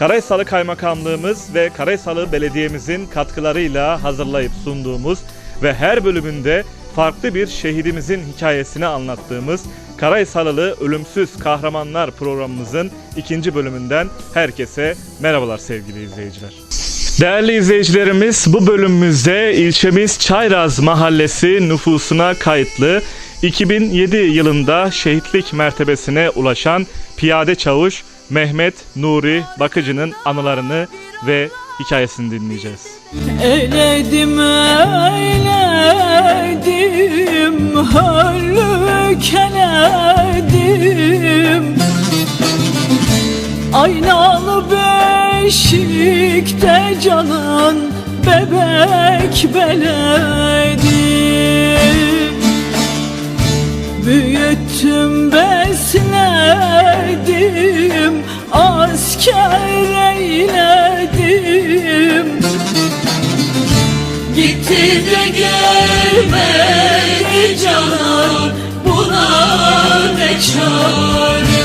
Karaysalı Kaymakamlığımız ve Karaysalı Belediye'mizin katkılarıyla hazırlayıp sunduğumuz ve her bölümünde farklı bir şehidimizin hikayesini anlattığımız Karaysalılı Ölümsüz Kahramanlar programımızın ikinci bölümünden herkese merhabalar sevgili izleyiciler. Değerli izleyicilerimiz bu bölümümüzde ilçemiz Çayraz Mahallesi nüfusuna kayıtlı 2007 yılında şehitlik mertebesine ulaşan piyade çavuş Mehmet Nuri Bakıcı'nın anılarını ve hikayesini dinleyeceğiz. Eledim eyledim Hörlük eledim Aynalı beşikte canın Bebek beledim Büyüttüm besledim Asker eyledim Gitti de gelmedi canan Buna ne çare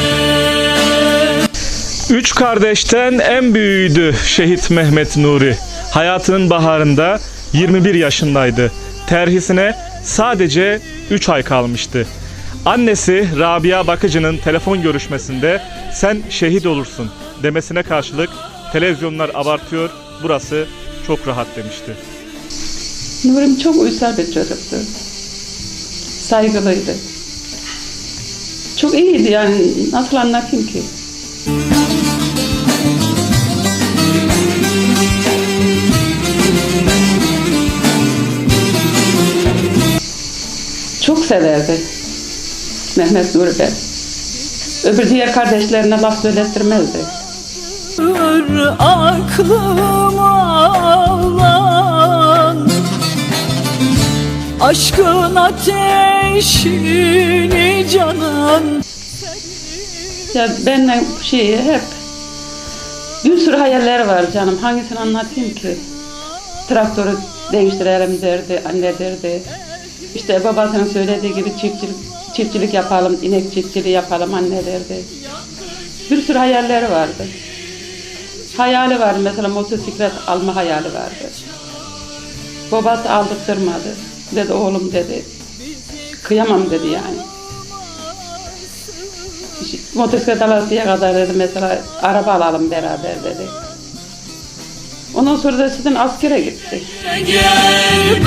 Üç kardeşten en büyüğüydü şehit Mehmet Nuri. Hayatının baharında 21 yaşındaydı. Terhisine sadece 3 ay kalmıştı. Annesi Rabia Bakıcı'nın telefon görüşmesinde sen şehit olursun demesine karşılık televizyonlar abartıyor burası çok rahat demişti. Nurim çok uysal bir çocuktu. Saygılıydı. Çok iyiydi yani nasıl anlatayım ki? Çok severdi Mehmet Nuri Bey. Öbür diğer kardeşlerine laf söylettirmezdi. aklım ağlan Aşkın ateşini canan Ya benimle şeyi hep bir sürü hayalleri var canım. Hangisini anlatayım ki? Traktörü değiştirelim derdi, anne derdi. İşte babasının söylediği gibi çiftçilik, çiftçilik yapalım, inek çiftçiliği yapalım anne derdi. Bir sürü hayalleri vardı. Hayali vardı mesela motosiklet alma hayali vardı. Babası aldırtmadı. Dedi oğlum dedi. Kıyamam dedi yani. Motosiklet alasıya kadar dedi mesela araba alalım beraber dedi. Ondan sonra da sizin askere gitti. Gelmedi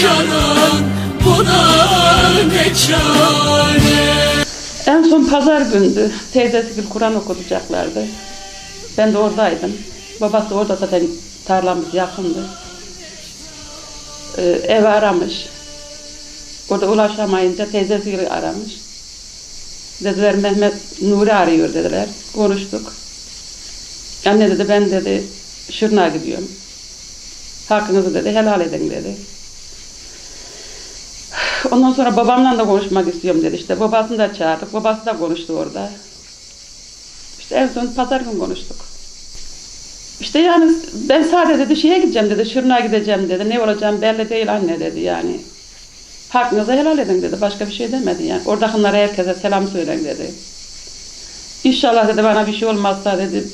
canan Buna ne çare En son pazar gündü. Teyzesi gibi Kur'an okutacaklardı. Ben de oradaydım. Babası orada zaten tarlamız yakındı. Ee, ev aramış. Orada ulaşamayınca teyzesi gibi aramış. Dediler Mehmet Nuri arıyor dediler. Konuştuk. Anne dedi ben dedi Şırnağa gidiyorum. Hakkınızı dedi helal edin dedi. Ondan sonra babamla da konuşmak istiyorum dedi işte. Babasını da çağırdık. Babası da konuştu orada. İşte en son pazar günü konuştuk. İşte yani ben sadece dedi şeye gideceğim dedi. Şırnağa gideceğim dedi. Ne olacağım belli değil anne dedi yani. Hakkınızı helal edin dedi. Başka bir şey demedi yani. Oradakilere herkese selam söyleyin dedi. İnşallah dedi bana bir şey olmazsa dedi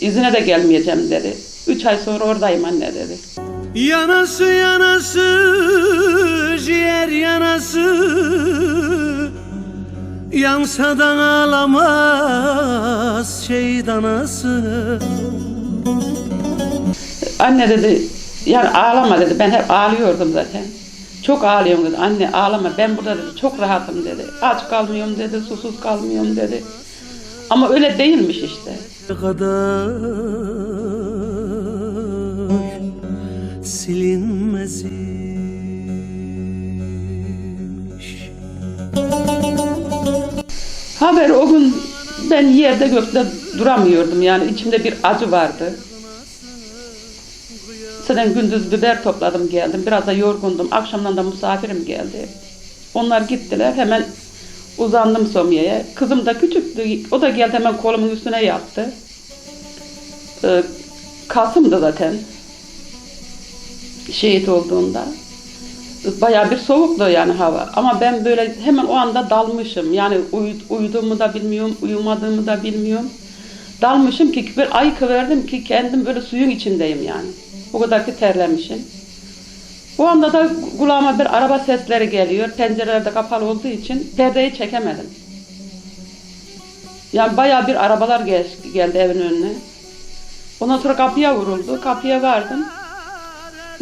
izine de gelmeyeceğim dedi. Üç ay sonra oradayım anne dedi. Yanası yanası ciğer yanası Yansa da ağlamaz şehit anası Anne dedi yani ağlama dedi. Ben hep ağlıyordum zaten. Çok ağlıyorum dedi. Anne ağlama ben burada dedi çok rahatım dedi. Aç kalmıyorum dedi, susuz kalmıyorum dedi. Ama öyle değilmiş işte. kadar silinmezmiş Haber o gün ben yerde gökte duramıyordum yani içimde bir acı vardı. Zaten gündüz biber topladım geldim. Biraz da yorgundum. Akşamdan da misafirim geldi. Onlar gittiler. Hemen uzandım somyaya. Kızım da küçüktü. O da geldi hemen kolumun üstüne yattı. Ee, Kasım'dı zaten. Şehit olduğunda. Bayağı bir soğuktu yani hava. Ama ben böyle hemen o anda dalmışım. Yani uyu, uyuduğumu da bilmiyorum, uyumadığımı da bilmiyorum. Dalmışım ki bir ay verdim ki kendim böyle suyun içindeyim yani. O kadar ki terlemişim. O anda da kulağıma bir araba sesleri geliyor. Pencereler de kapalı olduğu için perdeyi çekemedim. Yani bayağı bir arabalar gel- geldi evin önüne. Ondan sonra kapıya vuruldu. Kapıya vardım.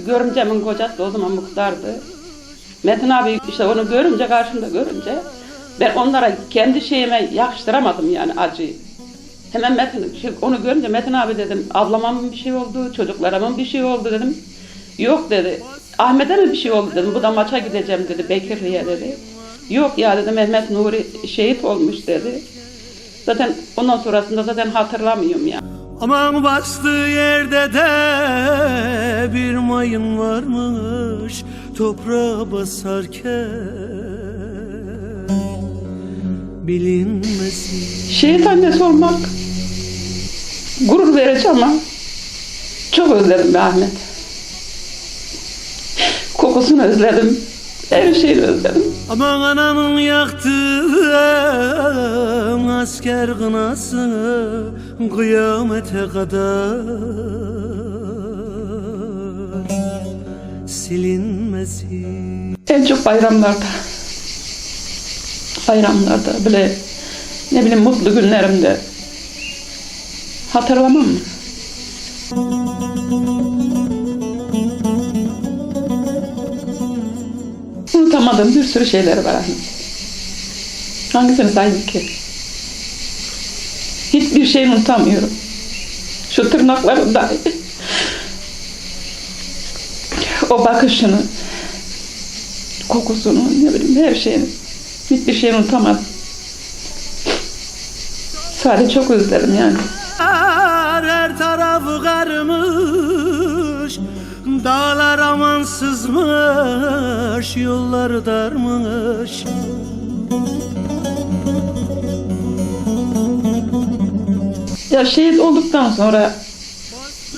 Görümcemin kocası da o zaman muhtardı. Metin abi işte onu görünce karşımda görünce ben onlara kendi şeyime yakıştıramadım yani acıyı. Hemen Metin şey, onu görünce Metin abi dedim ablama mı bir şey oldu çocuklara mı bir şey oldu dedim. Yok dedi. Ahmet'e mi bir şey oldu dedim. Bu da maça gideceğim dedi Bekirli'ye dedi. Yok ya dedi Mehmet Nuri şehit olmuş dedi. Zaten ondan sonrasında zaten hatırlamıyorum ya. Aman bastığı yerde de bir mayın varmış Toprağa basarken bilinmesin Şehit annesi olmak gurur verici ama çok özledim be Ahmet. Kokusunu özledim. Her şeyi özledim. Aman ananın yaktığı asker kınası Kıyamete kadar silinmesin En çok bayramlarda. Bayramlarda böyle ne bileyim mutlu günlerimde. Hatırlamam mı? Unutamadığım bir sürü şeyler var Ahmet. Hangisini sayayım ki? Hiçbir şeyi unutamıyorum. Şu tırnaklarım dahi. O bakışını, kokusunu, ne bileyim her şeyini. Hiçbir şeyi unutamadım. Sadece çok özledim yani. Her tarafı karmış Dağlar amansızmış Yollar darmış Ya şehit olduktan sonra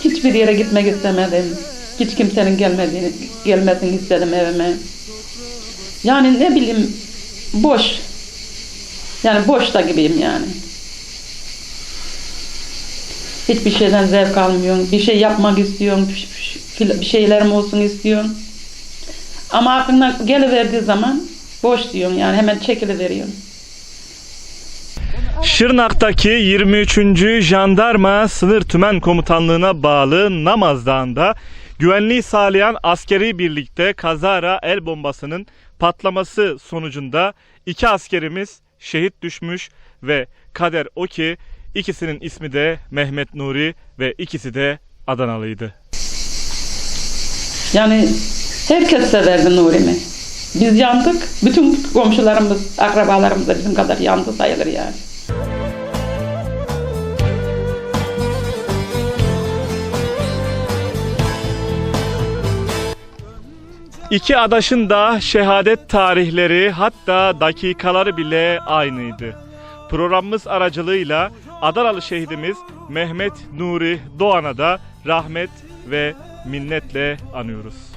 hiçbir yere gitmek istemedim. Hiç kimsenin gelmediğini, gelmesini istedim evime. Yani ne bileyim boş. Yani boşta gibiyim yani. Hiçbir şeyden zevk almıyorum. Bir şey yapmak istiyorum. Bir şeylerim olsun istiyorum. Ama aklına geliverdiği zaman boş diyorum yani hemen çekiliveriyorum. Şırnak'taki 23. Jandarma Sınır Tümen Komutanlığı'na bağlı Namaz Dağı'nda güvenliği sağlayan askeri birlikte kazara el bombasının patlaması sonucunda iki askerimiz şehit düşmüş ve kader o ki ikisinin ismi de Mehmet Nuri ve ikisi de Adanalıydı. Yani herkes severdi Nuri'mi. Biz yandık. Bütün komşularımız, akrabalarımız da bizim kadar yandı sayılır yani. İki adaşın da şehadet tarihleri hatta dakikaları bile aynıydı. Programımız aracılığıyla Adanalı şehidimiz Mehmet Nuri Doğan'a da rahmet ve minnetle anıyoruz.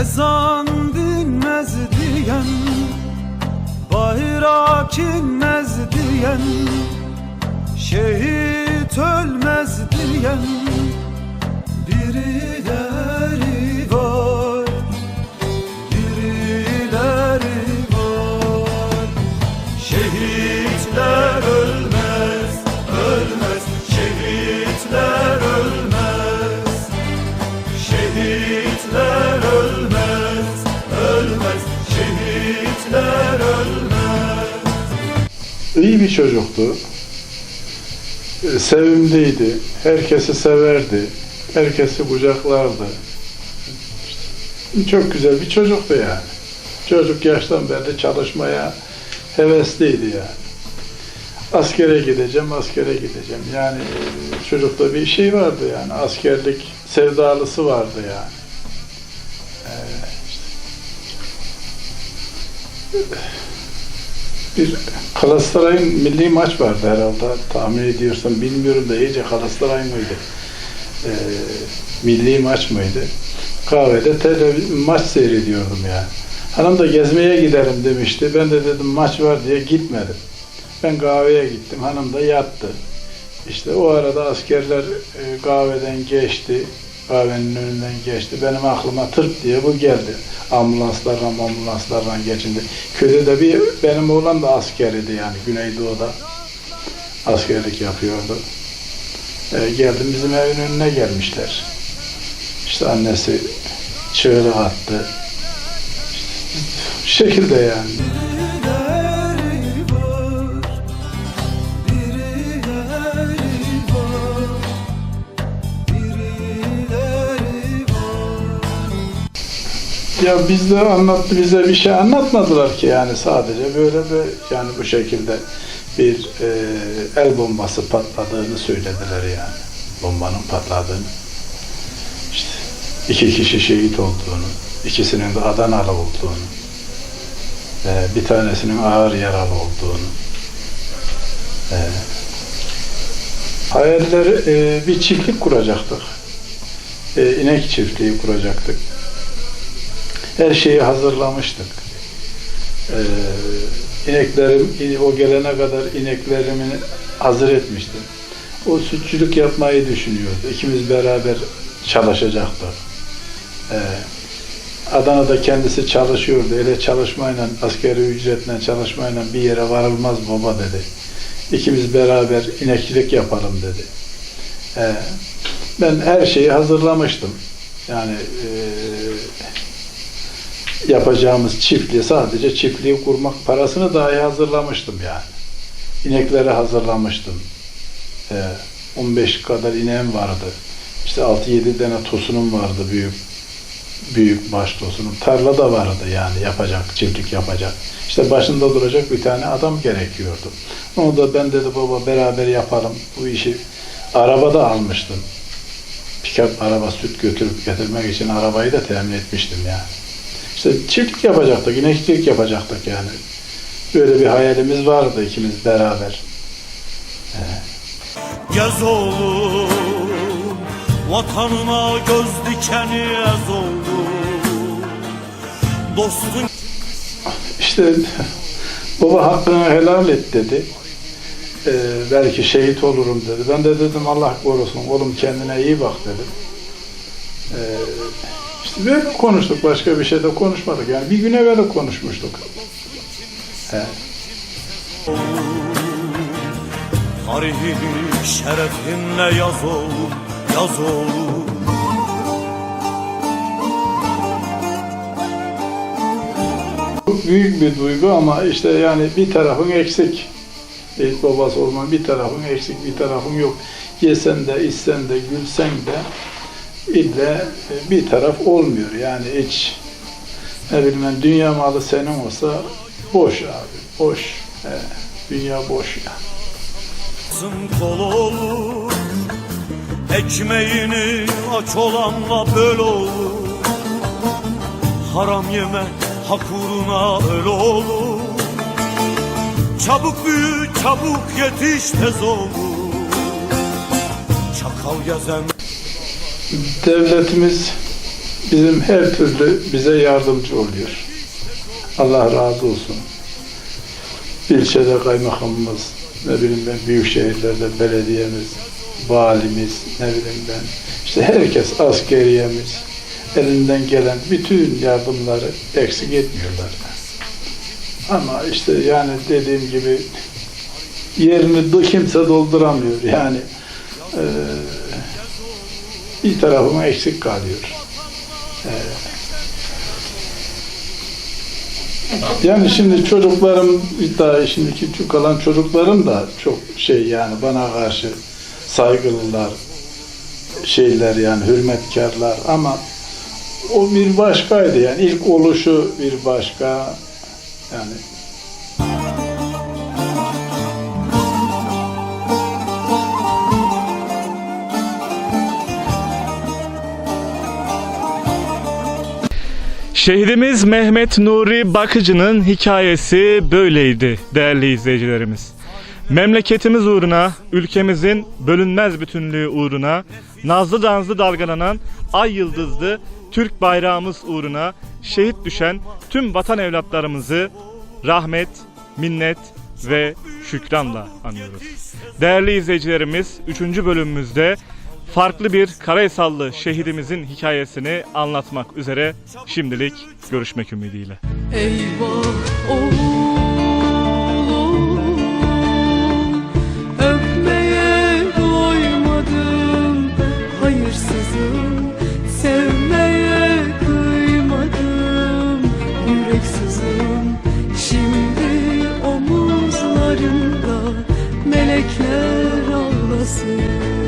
Ezan dinmez diyen Bayrak inmez diyen Şehit ölmez diyen Birileri İyi bir çocuktu. Ee, Sevimliydi. Herkesi severdi. Herkesi kucaklardı. Çok güzel bir çocuktu yani. Çocuk yaştan beri çalışmaya hevesliydi yani. Askere gideceğim, askere gideceğim. Yani e, çocukta bir şey vardı yani. Askerlik sevdalısı vardı yani. Ee, işte. Bir Galatasaray'ın milli maç vardı herhalde tahmin ediyorsam bilmiyorum da iyice Galatasaray mıydı? Ee, milli maç mıydı? Kahvede televiz- maç seyrediyordum yani. Hanım da gezmeye gidelim demişti. Ben de dedim maç var diye gitmedim. Ben kahveye gittim. Hanım da yattı. İşte o arada askerler e, kahveden geçti. Kahvenin önünden geçti. Benim aklıma tırt diye bu geldi. Ambulanslarla ambulanslarla geçindi. Köyde de bir benim oğlan da askeriydi yani Güneydoğu'da. Askerlik yapıyordu. E, geldim bizim evin önüne gelmişler. İşte annesi çığlık attı. İşte, şekilde yani. Ya bizde anlattı bize bir şey anlatmadılar ki yani sadece böyle bir yani bu şekilde bir e, el bombası patladığını söylediler yani. Bombanın patladığını. İşte iki kişi şehit olduğunu, ikisinin de Adanalı olduğunu, e, bir tanesinin ağır yaralı olduğunu. E, hayaller e, bir çiftlik kuracaktık. E, inek çiftliği kuracaktık her şeyi hazırlamıştık. Ee, ineklerim o gelene kadar ineklerimi hazır etmiştim. O sütçülük yapmayı düşünüyordu. İkimiz beraber çalışacaktık. Ee, Adana'da kendisi çalışıyordu. Öyle çalışmayla, askeri ücretle çalışmayla bir yere varılmaz baba dedi. İkimiz beraber inekçilik yapalım dedi. Ee, ben her şeyi hazırlamıştım. Yani eee yapacağımız çiftliği sadece çiftliği kurmak parasını dahi hazırlamıştım yani. İnekleri hazırlamıştım. Ee, 15 kadar ineğim vardı. İşte 6-7 tane tosunum vardı büyük büyük baş tosunum. Tarla da vardı yani yapacak, çiftlik yapacak. İşte başında duracak bir tane adam gerekiyordu. Onu da ben dedi baba beraber yapalım bu işi. Araba da almıştım. Pikap araba süt götürüp getirmek için arabayı da temin etmiştim yani. İşte çiftlik yapacaktık, inekçilik yapacaktık yani. Böyle bir hayalimiz vardı ikimiz beraber. Gez oğlum Vatanına göz dikeni ez oğlum Dostun İşte baba hakkını helal et dedi. Ee, belki şehit olurum dedi. Ben de dedim Allah korusun oğlum kendine iyi bak dedim. Ee, böyle konuştuk başka bir şey de konuşmadık. Yani bir gün evvel konuşmuştuk. He. Tarihin şerefinle yaz oğlum Yaz oğlum Çok büyük bir duygu ama işte yani bir tarafın eksik. Şehit babası olman bir tarafın eksik, bir tarafın yok. Yesen de, içsen de, gülsen de ille bir taraf olmuyor. Yani hiç ne bileyim ben, dünya malı senin olsa boş abi, boş. He, dünya boş ya. Kızım kol olur Ekmeğini aç olanla böl olur Haram yeme hak uğruna öl olur Çabuk büyü çabuk yetiş tez olur Çakal gezen Devletimiz bizim her türlü bize yardımcı oluyor. Allah razı olsun. İlçede kaymakamımız, ne bileyim ben büyük şehirlerde belediyemiz, valimiz, ne bileyim ben işte herkes askeriyemiz elinden gelen bütün yardımları eksik etmiyorlar. Ama işte yani dediğim gibi yerini kimse dolduramıyor. Yani eee bir tarafıma eksik kalıyor. Ee, yani şimdi çocuklarım daha şimdiki küçük kalan çocuklarım da çok şey yani bana karşı saygılılar şeyler yani hürmetkarlar. Ama o bir başkaydı yani. İlk oluşu bir başka. Yani Şehidimiz Mehmet Nuri Bakıcı'nın hikayesi böyleydi değerli izleyicilerimiz. Memleketimiz uğruna, ülkemizin bölünmez bütünlüğü uğruna, nazlı danzlı dalgalanan ay yıldızlı Türk bayrağımız uğruna şehit düşen tüm vatan evlatlarımızı rahmet, minnet ve şükranla anıyoruz. Değerli izleyicilerimiz 3. bölümümüzde farklı bir Karaysallı şehidimizin hikayesini anlatmak üzere şimdilik görüşmek ümidiyle. Eyvah oğlum öpmeye doymadım hayırsızım sevmeye kıymadım yüreksizim şimdi omuzlarında melekler ağlasın.